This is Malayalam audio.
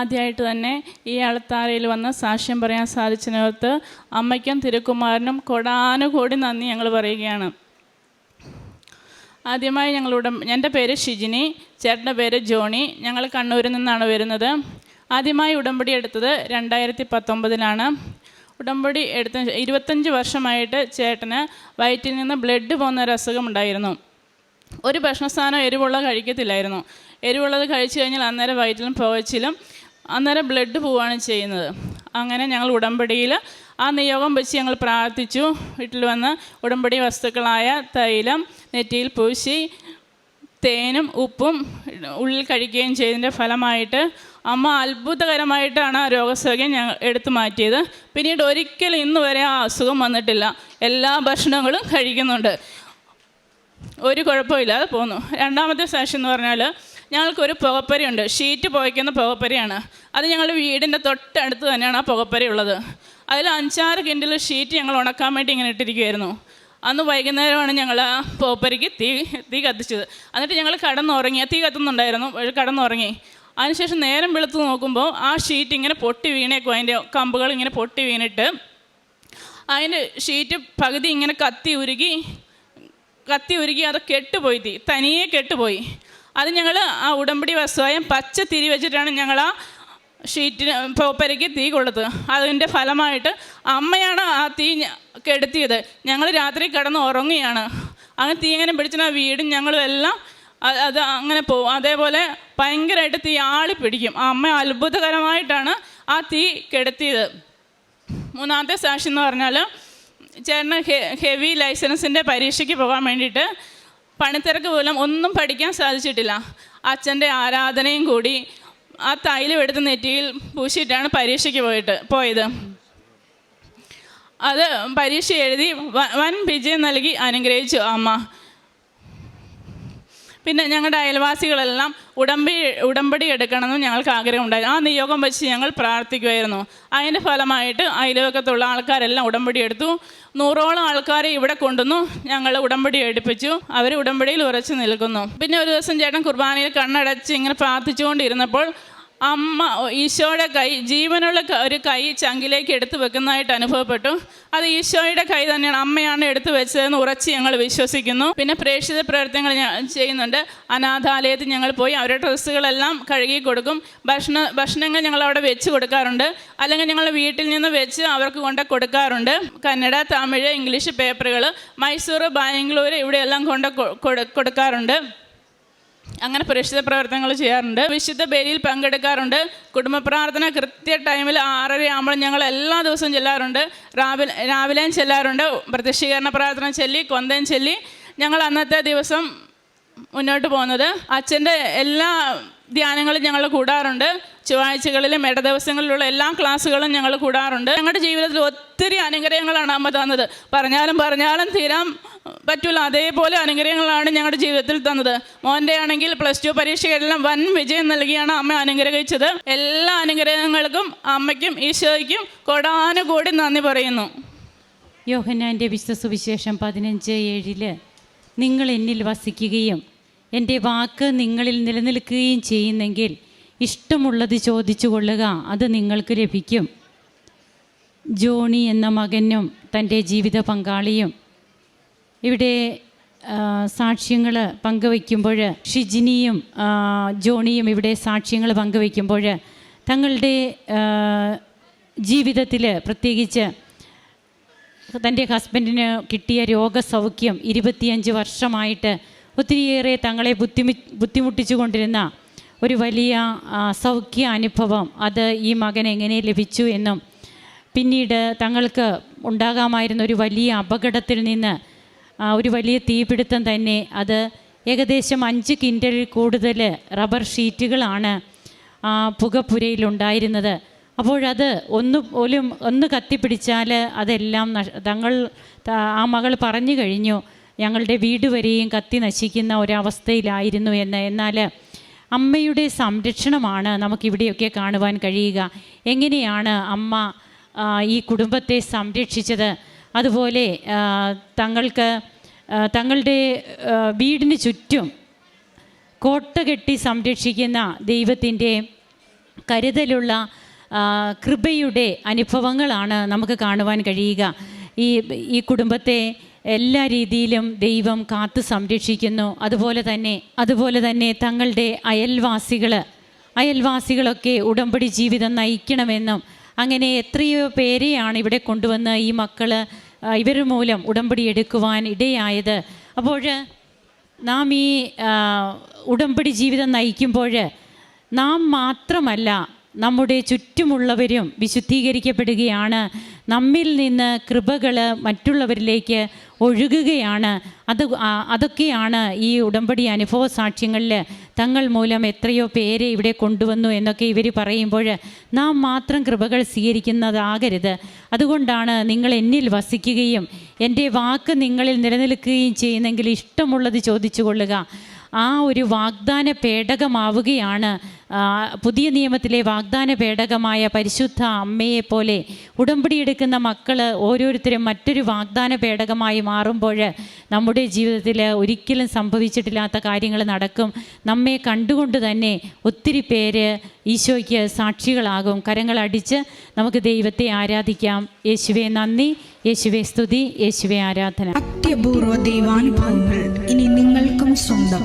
ആദ്യമായിട്ട് തന്നെ ഈ അളത്താരയിൽ വന്ന് സാക്ഷ്യം പറയാൻ സാധിച്ചതിനകത്ത് അമ്മയ്ക്കും തിരുക്കുമാരനും കൊടാനുകൂടി നന്ദി ഞങ്ങൾ പറയുകയാണ്. ആദ്യമായി ഞങ്ങളുടെ എന്റെ പേര് ഷിജിനി ചേട്ടന്റെ പേര് ജോണി ഞങ്ങൾ കണ്ണൂരിൽ നിന്നാണ് വരുന്നത്. ആദ്യമായി ഉടമ്പടി എടുത്തത് രണ്ടായിരത്തി പത്തൊമ്പതിലാണ് ഉടമ്പടി എടുത്ത ഇരുപത്തഞ്ച് വർഷമായിട്ട് ചേട്ടന് വയറ്റിൽ നിന്ന് ബ്ലഡ് പോകുന്ന ഒരു അസുഖം ഉണ്ടായിരുന്നു. ഒരു ഭക്ഷണസാധനം എരിവുള്ള കഴിക്കത്തില്ലായിരുന്നു. എരിവുള്ളത് കഴിച്ചു കഴിഞ്ഞാൽ അന്നേരം വയറ്റിലും പുകച്ചിലും അന്നേരം ബ്ലഡ് പോവുകയാണ് ചെയ്യുന്നത്. അങ്ങനെ ഞങ്ങൾ ഉടമ്പടിയിൽ ആ നിയോഗം വെച്ച് ഞങ്ങൾ പ്രാർത്ഥിച്ചു. വീട്ടിൽ വന്ന് ഉടമ്പടി വസ്തുക്കളായ തൈലം നെറ്റിയിൽ പൂശി തേനും ഉപ്പും ഉള്ളിൽ കഴിക്കുകയും ചെയ്തതിന്റെ ഫലമായിട്ട് അമ്മ അത്ഭുതകരമായിട്ടാണ് ആ രോഗസൗഖ്യം ഞങ്ങൾ എടുത്തു മാറ്റിയത്. പിന്നീട് ഒരിക്കലും ഇന്ന് വരെ ആ അസുഖം വന്നിട്ടില്ല. എല്ലാ ഭക്ഷണങ്ങളും കഴിക്കുന്നുണ്ട്. ഒരു കുഴപ്പമില്ലാതെ പോന്നു. രണ്ടാമത്തെ സെഷൻ എന്ന് പറഞ്ഞാൽ ഞങ്ങൾക്കൊരു പുകപ്പരയുണ്ട്. ഷീറ്റ് പുകയ്ക്കുന്ന പുകപ്പരയാണ്. അത് ഞങ്ങളുടെ വീടിന്റെ തൊട്ടടുത്ത് തന്നെയാണ് ആ പുകപ്പരി ഉള്ളത്. അതിൽ അഞ്ചാറ് കിൻഡിൽ ഷീറ്റ് ഞങ്ങൾ ഉണക്കാൻ വേണ്ടി ഇങ്ങനെ ഇട്ടിരിക്കുമായിരുന്നു അന്ന് വൈകുന്നേരമാണ് ഞങ്ങൾ ആ പുകപ്പരയ്ക്ക് തീ തീ കത്തിച്ചത്. എന്നിട്ട് ഞങ്ങൾ കടന്നുറങ്ങി തീ കത്തുന്നുണ്ടായിരുന്നു കടന്നുറങ്ങി. അതിനുശേഷം നേരം വെളുത്ത് നോക്കുമ്പോൾ ആ ഷീറ്റ് ഇങ്ങനെ പൊട്ടി വീണേക്കും അതിന്റെ കമ്പുകൾ ഇങ്ങനെ പൊട്ടി വീണിട്ട്. അതിന്റെ ഷീറ്റ് പകുതി ഇങ്ങനെ കത്തി ഉരുകി കത്തി ഉരുകി അത് കെട്ടുപോയി തീ തനിയെ കെട്ടുപോയി. അത് ഞങ്ങൾ ആ ഉടമ്പടി വസ്തുവായ പച്ച തിരി വെച്ചിട്ടാണ് ഞങ്ങൾ ആ ഷീറ്റിന് പേപ്പരയ്ക്ക് തീ കൊടുത്തത് അതിന്റെ ഫലമായിട്ട് അമ്മയാണ് ആ തീ കെടുത്തിയത്. ഞങ്ങൾ രാത്രി കിടന്ന് ഉറങ്ങുകയാണ്. അങ്ങനെ തീ ഇങ്ങനെ പിടിച്ചാൽ ആ വീടും ഞങ്ങളും എല്ലാം അത് അങ്ങനെ പോകും അതേപോലെ ഭയങ്കരമായിട്ട് തീ ആളി പിടിക്കും. ആ അമ്മ അത്ഭുതകരമായിട്ടാണ് ആ തീ കെടുത്തിയത്. മൂന്നാമത്തെ സാക്ഷി എന്ന് പറഞ്ഞാൽ ചേട്ടന് ഹെവി ലൈസൻസിന്റെ പരീക്ഷയ്ക്ക് പോകാൻ വേണ്ടിയിട്ട് പണിത്തിരക്ക് മൂലം ഒന്നും പഠിക്കാൻ സാധിച്ചിട്ടില്ല. അച്ഛന്റെ ആരാധനയും കൂടി ആ തൈലം എടുത്ത് നെറ്റിയിൽ പൂശിയിട്ടാണ് പരീക്ഷയ്ക്ക് പോയിട്ട് പോയത്. അത് പരീക്ഷ എഴുതി വൻ വിജയം നൽകി അനുഗ്രഹിച്ചു അമ്മ. പിന്നെ ഞങ്ങളുടെ അയൽവാസികളെല്ലാം ഉടമ്പി ഉടമ്പടി എടുക്കണമെന്ന് ഞങ്ങൾക്ക് ആഗ്രഹമുണ്ടായിരുന്നു ആ നിയോഗം വെച്ച് ഞങ്ങൾ പ്രാർത്ഥിക്കുമായിരുന്നു അതിന്റെ ഫലമായിട്ട് അയൽവക്കത്തുള്ള ആൾക്കാരെല്ലാം ഉടമ്പടി എടുത്തു. നൂറോളം ആൾക്കാരെ ഇവിടെ കൊണ്ടുവന്നു. ഞങ്ങൾ ഉടമ്പടി എടുപ്പിച്ചു. അവർ ഉടമ്പടിയിൽ ഉറച്ചു നിൽക്കുന്നു. പിന്നെ ഒരു ദിവസം ചേട്ടൻ കുർബാനയിൽ കണ്ണടച്ച് ഇങ്ങനെ പ്രാർത്ഥിച്ചുകൊണ്ടിരുന്നപ്പോൾ അമ്മ ഈശോയുടെ കൈ ജീവനുള്ള ഒരു കൈ ചങ്കിലേക്ക് എടുത്തു വെക്കുന്നതായിട്ട് അനുഭവപ്പെട്ടു. അത് ഈശോയുടെ കൈ തന്നെയാണ് അമ്മയാണ് എടുത്തു വെച്ചതെന്ന് ഉറച്ച് ഞങ്ങൾ വിശ്വസിക്കുന്നു. പിന്നെ പ്രേക്ഷിത പ്രവർത്തനങ്ങൾ ചെയ്യുന്നുണ്ട്. അനാഥാലയത്തിൽ ഞങ്ങൾ പോയി അവരുടെ ഡ്രസ്സുകളെല്ലാം കഴുകി കൊടുക്കും. ഭക്ഷണ ഭക്ഷണങ്ങൾ ഞങ്ങൾ അവിടെ വെച്ച് കൊടുക്കാറുണ്ട്. അല്ലെങ്കിൽ ഞങ്ങൾ വീട്ടിൽ നിന്ന് വെച്ച് അവർക്ക് കൊണ്ട് കൊടുക്കാറുണ്ട്. കന്നഡ തമിഴ് ഇംഗ്ലീഷ് പേപ്പറുകൾ മൈസൂർ ബാംഗ്ലൂർ ഇവിടെയെല്ലാം കൊണ്ട് കൊടുക്കാറുണ്ട്. അങ്ങനെ പരിശുദ്ധ പ്രവർത്തനങ്ങൾ ചെയ്യാറുണ്ട്. വിശുദ്ധ ബലിയിൽ പങ്കെടുക്കാറുണ്ട്. കുടുംബ പ്രാർത്ഥന കൃത്യ ടൈമിൽ ആറര ആകുമ്പോൾ ഞങ്ങൾ എല്ലാ ദിവസവും ചെല്ലാറുണ്ട്. രാവിലെ രാവിലെയും ചെല്ലാറുണ്ട്. പ്രത്യക്ഷീകരണ പ്രാർത്ഥന ചൊല്ലി കൊന്തയും ചൊല്ലി ഞങ്ങൾ അന്നത്തെ ദിവസം മുന്നോട്ട് പോകുന്നത്. അച്ഛന്റെ എല്ലാ ധ്യാനങ്ങളും ഞങ്ങൾ കൂടാറുണ്ട്. ചൊവ്വാഴ്ചകളിലും ഇട ദിവസങ്ങളിലുള്ള എല്ലാ ക്ലാസ്സുകളും ഞങ്ങൾ കൂടാറുണ്ട്. ഞങ്ങളുടെ ജീവിതത്തിൽ ഒത്തിരി അനുഗ്രഹങ്ങളാണ് അമ്മ തന്നത്. പറഞ്ഞാലും പറഞ്ഞാലും തീരാൻ പറ്റില്ല അതേപോലെ അനുഗ്രഹങ്ങളാണ് ഞങ്ങളുടെ ജീവിതത്തിൽ തന്നത്. മോന്റെ ആണെങ്കിൽ പ്ലസ് ടു പരീക്ഷയെല്ലാം വൻ വിജയം നൽകിയാണ് അമ്മ അനുഗ്രഹിച്ചത്. എല്ലാ അനുഗ്രഹങ്ങൾക്കും അമ്മയ്ക്കും ഈശോയ്ക്കും കൊടാനുകൂടി നന്ദി പറയുന്നു. യോഹന്നാന്റെ വിശ്വസുവിശേഷം പതിനഞ്ച് ഏഴിൽ നിങ്ങൾ എന്നിൽ വസിക്കുകയും എന്റെ വാക്ക് നിങ്ങളിൽ നിലനിൽക്കുകയും ചെയ്യുന്നെങ്കിൽ ഇഷ്ടമുള്ളത് ചോദിച്ചു കൊള്ളുക അത് നിങ്ങൾക്ക് ലഭിക്കും. ജോണി എന്ന മകനും തന്റെ ജീവിത പങ്കാളിയും. ഇവിടെ സാക്ഷ്യങ്ങൾ പങ്കുവയ്ക്കുമ്പോൾ ഷിജിനിയും ജോണിയും ഇവിടെ സാക്ഷ്യങ്ങൾ പങ്കുവയ്ക്കുമ്പോൾ തങ്ങളുടെ ജീവിതത്തിൽ പ്രത്യേകിച്ച് തന്റെ ഹസ്ബൻഡിന് കിട്ടിയ രോഗസൗഖ്യം ഇരുപത്തിയഞ്ച് വർഷമായിട്ട് ഒത്തിരിയേറെ തങ്ങളെ ബുദ്ധിമി ബുദ്ധിമുട്ടിച്ചു കൊണ്ടിരുന്ന ഒരു വലിയ സൗഖ്യ അനുഭവം അത് ഈ മകൻ എങ്ങനെ ലഭിച്ചു എന്നും പിന്നീട് തങ്ങൾക്ക് ഉണ്ടാകാമായിരുന്ന ഒരു വലിയ അപകടത്തിൽ നിന്ന് ഒരു വലിയ തീപിടുത്തം തന്നെ അത് ഏകദേശം അഞ്ച് കിൻഡലിൽ കൂടുതൽ റബ്ബർ ഷീറ്റുകളാണ് പുകപ്പുരയിലുണ്ടായിരുന്നത് അപ്പോഴത് ഒന്ന് പോലും ഒന്ന് കത്തിപ്പിടിച്ചാൽ അതെല്ലാം തങ്ങൾ ആ മകൾ പറഞ്ഞു കഴിഞ്ഞു. ഞങ്ങളുടെ വീട് വരെയും കത്തി നശിക്കുന്ന ഒരവസ്ഥയിലായിരുന്നു എന്ന്. എന്നാൽ അമ്മയുടെ സംരക്ഷണമാണ് നമുക്കിവിടെയൊക്കെ കാണുവാൻ കഴിയുക. എങ്ങനെയാണ് അമ്മ ഈ കുടുംബത്തെ സംരക്ഷിച്ചത്? അതുപോലെ തങ്ങൾക്ക് തങ്ങളുടെ വീടിന് ചുറ്റും കോട്ട കെട്ടി സംരക്ഷിക്കുന്ന ദൈവത്തിന്റെ കരുതലുള്ള കൃപയുടെ അനുഭവങ്ങളാണ് നമുക്ക് കാണുവാൻ കഴിയുക. ഈ ഈ കുടുംബത്തെ എല്ലാ രീതിയിലും ദൈവം കാത്തു സംരക്ഷിക്കുന്നു. അതുപോലെ തന്നെ അതുപോലെ തന്നെ തങ്ങളുടെ അയൽവാസികൾ അയൽവാസികളൊക്കെ ഉടമ്പടി ജീവിതം നയിക്കണമെന്നും അങ്ങനെ എത്രയോ പേരെയാണ് ഇവിടെ കൊണ്ടുവന്ന് ഈ മക്കൾ ഇവർ മൂലം ഉടമ്പടി എടുക്കുവാൻ ഇടയായത്. അപ്പോൾ നാം ഈ ഉടമ്പടി ജീവിതം നയിക്കുമ്പോൾ നാം മാത്രമല്ല നമ്മുടെ ചുറ്റുമുള്ളവരും വിശുദ്ധീകരിക്കപ്പെടുകയാണ്. നമ്മിൽ നിന്ന് കൃപകൾ മറ്റുള്ളവരിലേക്ക് ഒഴുകുകയാണ്. അത് അതൊക്കെയാണ് ഈ ഉടമ്പടി അനുഭവ സാക്ഷ്യങ്ങളിൽ തങ്ങൾ മൂലം എത്രയോ പേരെ ഇവിടെ കൊണ്ടുവന്നു എന്നൊക്കെ ഇവർ പറയുമ്പോൾ നാം മാത്രം കൃപകൾ സ്വീകരിക്കുന്നതാകരുത്. അതുകൊണ്ടാണ് നിങ്ങൾ എന്നിൽ വസിക്കുകയും എന്റെ വാക്ക് നിങ്ങളിൽ നിലനിൽക്കുകയും ചെയ്യുന്നെങ്കിൽ ഇഷ്ടമുള്ളത് ചോദിച്ചു കൊള്ളുക ആ ഒരു വാഗ്ദാന പേടകമാവുകയാണ് പുതിയ നിയമത്തിലെ വാഗ്ദാന പേടകമായ പരിശുദ്ധ അമ്മയെ പോലെ ഉടമ്പടി എടുക്കുന്ന മക്കൾ ഓരോരുത്തരും മറ്റൊരു വാഗ്ദാന പേടകമായി മാറുമ്പോൾ നമ്മുടെ ജീവിതത്തിൽ ഒരിക്കലും സംഭവിച്ചിട്ടില്ലാത്ത കാര്യങ്ങൾ നടക്കും. നമ്മെ കണ്ടുകൊണ്ട് തന്നെ ഒത്തിരി പേര് ഈശോയ്ക്ക് സാക്ഷികളാകും. കരങ്ങളടിച്ച് നമുക്ക് ദൈവത്തെ ആരാധിക്കാം. യേശുവെ നന്ദി. യേശുവെ സ്തുതി. യേശുവെ ആരാധന. അത്യപൂർവ ദൈവാനുഭവങ്ങൾ ഇനി നിങ്ങൾക്കും സ്വന്തം.